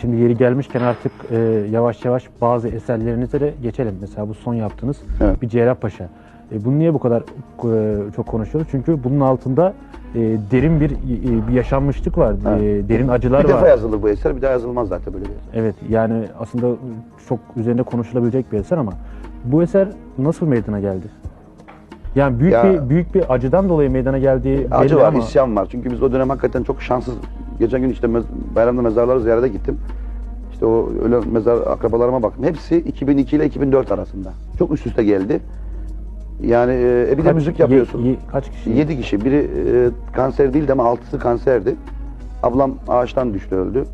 Şimdi yeri gelmişken artık e, yavaş yavaş bazı eserlerinize de geçelim. Mesela bu son yaptığınız Evet. bir Cerrahpaşa. E, bunu niye bu kadar e, çok konuşuyoruz? Çünkü bunun altında e, derin bir e, bir yaşanmışlık var. Evet. E, derin acılar Bir var. defa yazılır bu eser, bir daha yazılmaz zaten böyle bir eser. Evet yani aslında çok üzerinde konuşulabilecek bir eser ama bu eser nasıl meydana geldi? Yani büyük Ya- bir büyük bir acıdan dolayı meydana geldiği Acı var, ama isyan var. Çünkü biz o dönem hakikaten çok şanssız. Geçen gün işte mez- bayramda mezarları ziyarete gittim. İşte o ölen mezar akrabalarıma baktım. Hepsi 2002 ile 2004 arasında. Çok üst üste geldi. Yani e, bir de kaç- müzik ye- yapıyorsun. ye- kaç kişi? 7 kişi. Biri e, kanser değildi ama altısı kanserdi. Ablam ağaçtan düştü öldü.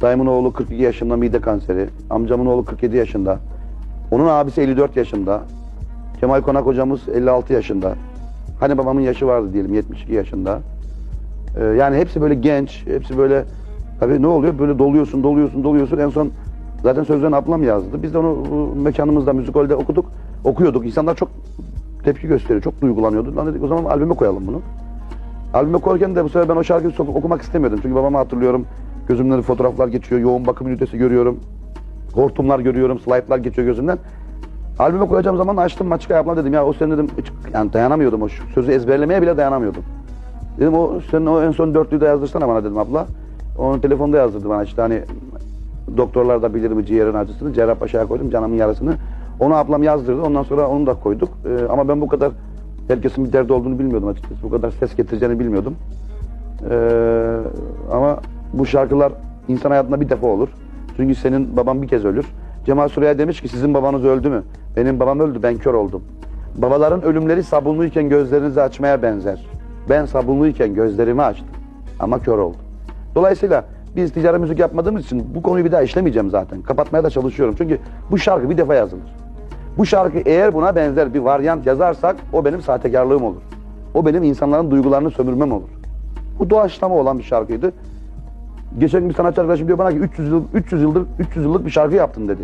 Dayımın oğlu 42 yaşında mide kanseri. Amcamın oğlu 47 yaşında. Onun abisi 54 yaşında. Kemal Konak hocamız 56 yaşında. Hani babamın yaşı vardı diyelim 72 yaşında. Ee, yani hepsi böyle genç, hepsi böyle tabii ne oluyor? Böyle doluyorsun, doluyorsun, doluyorsun. En son zaten sözlerini ablam yazdı. Biz de onu mekanımızda, müzikolde okuduk, okuyorduk. İnsanlar çok tepki gösteriyor, çok duygulanıyordu. Lan dedik o zaman albüme koyalım bunu. Albüme koyarken de bu sefer ben o şarkıyı okumak istemiyordum. Çünkü babamı hatırlıyorum. Gözümden fotoğraflar geçiyor, yoğun bakım ünitesi görüyorum. Hortumlar görüyorum, slaytlar geçiyor gözümden. Albüme koyacağım zaman açtım açık abla dedim ya o sen dedim yani dayanamıyordum o sözü ezberlemeye bile dayanamıyordum. Dedim o senin o en son dörtlüyü de yazdırsana bana dedim abla. Onu telefonda yazdırdı bana işte hani doktorlar da bilir mi ciğerin acısını Cerrahpaşa'ya koydum canımın yarısını. Onu ablam yazdırdı ondan sonra onu da koyduk. Ee, ama ben bu kadar herkesin bir derdi olduğunu bilmiyordum açıkçası. Bu kadar ses getireceğini bilmiyordum. Ee, ama bu şarkılar insan hayatında bir defa olur. Çünkü senin baban bir kez ölür. Cemal Süreya demiş ki sizin babanız öldü mü? Benim babam öldü ben kör oldum. Babaların ölümleri sabunluyken gözlerinizi açmaya benzer. Ben sabunluyken gözlerimi açtım ama kör oldum. Dolayısıyla biz ticari müzik yapmadığımız için bu konuyu bir daha işlemeyeceğim zaten. Kapatmaya da çalışıyorum. Çünkü bu şarkı bir defa yazılır. Bu şarkı eğer buna benzer bir varyant yazarsak o benim sahtekarlığım olur. O benim insanların duygularını sömürmem olur. Bu doğaçlama olan bir şarkıydı. Geçen gün bir sanatçı arkadaşım diyor bana ki 300 yıl 300 yıldır 300 yıllık bir şarkı yaptın dedi.